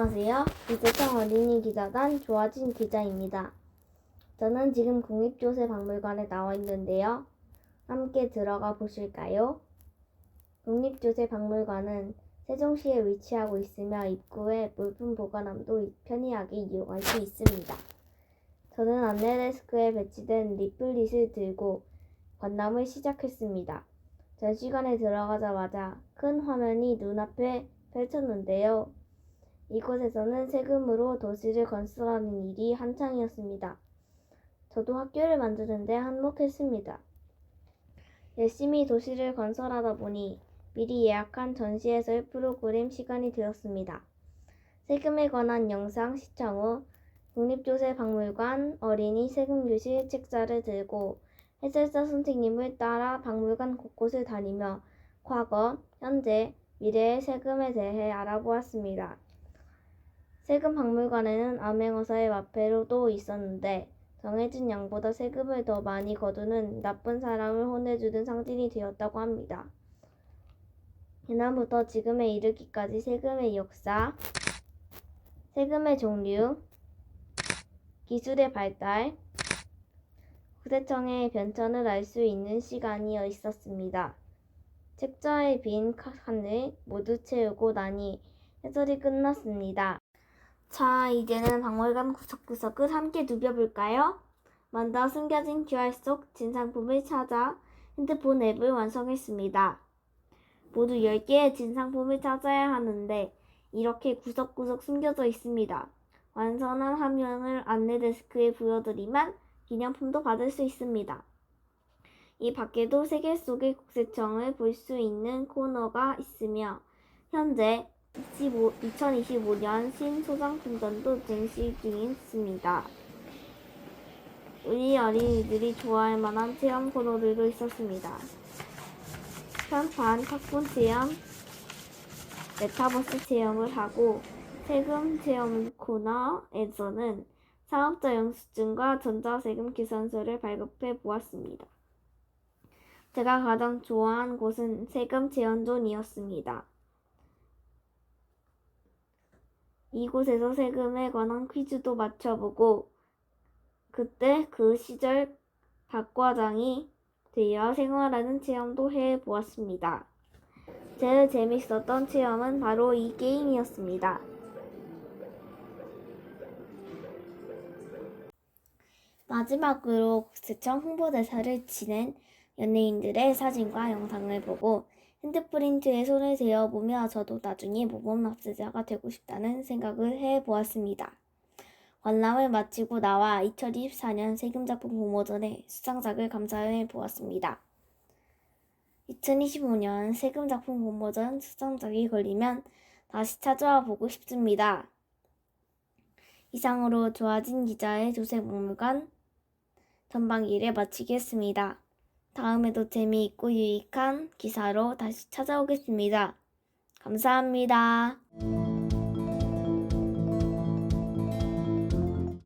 안녕하세요. 이재성 어린이 기자단 조아진 기자입니다. 저는 지금 국립조세박물관에 나와 있는데요. 함께 들어가 보실까요? 국립조세박물관은 세종시에 위치하고 있으며 입구에 물품 보관함도 편리하게 이용할 수 있습니다. 저는 안내 데스크에 배치된 리플릿을 들고 관람을 시작했습니다. 전시관에 들어가자마자 큰 화면이 눈앞에 펼쳤는데요. 이곳에서는 세금으로 도시를 건설하는 일이 한창이었습니다. 저도 학교를 만드는데 한몫했습니다. 열심히 도시를 건설하다 보니 미리 예약한 전시 해설 프로그램 시간이 되었습니다. 세금에 관한 영상 시청 후 국립조세박물관 어린이 세금교실 책자를 들고 해설사 선생님을 따라 박물관 곳곳을 다니며 과거, 현재, 미래의 세금에 대해 알아보았습니다. 세금 박물관에는 암행어사의 마패로도 있었는데 정해진 양보다 세금을 더 많이 거두는 나쁜 사람을 혼내주는 상징이 되었다고 합니다. 예난부터 지금에 이르기까지 세금의 역사, 세금의 종류, 기술의 발달, 국세청의 변천을 알 수 있는 시간이 있었습니다. 책자의 빈 칸을 모두 채우고 나니 해설이 끝났습니다. 자, 이제는 박물관 구석구석을 함께 누벼볼까요? 먼저 숨겨진 QR 속 진상품을 찾아 핸드폰 앱을 완성했습니다. 모두 10개의 진상품을 찾아야 하는데 이렇게 구석구석 숨겨져 있습니다. 완성한 화면을 안내 데스크에 보여드리면 기념품도 받을 수 있습니다. 이 밖에도 세계 속의 국세청을 볼 수 있는 코너가 있으며 현재 25, 2025년 신소장품전도 진실 중에 있습니다. 우리 어린이들이 좋아할 만한 체험 코너들도 있었습니다. 편판 탁본 체험, 메타버스 체험을 하고 세금 체험 코너에서는 사업자 영수증과 전자세금 계산서를 발급해 보았습니다. 제가 가장 좋아한 곳은 세금 제한존이었습니다. 이곳에서 세금에 관한 퀴즈도 맞춰보고 그때 그 시절 박과장이 되어 생활하는 체험도 해보았습니다. 제일 재밌었던 체험은 바로 이 게임이었습니다. 마지막으로 국세청 홍보대사를 지낸 연예인들의 사진과 영상을 보고 핸드프린트에 손을 대어보며 저도 나중에 모범 납세자가 되고 싶다는 생각을 해보았습니다. 관람을 마치고 나와 2024년 세금작품 공모전의 수상작을 감사해 보았습니다. 2025년 세금작품 공모전 수상작이 걸리면 다시 찾아와 보고 싶습니다. 이상으로 조아진 기자의 조세 박물관 전반기를 마치겠습니다. 다음에도 재미있고 유익한 기사로 다시 찾아오겠습니다. 감사합니다.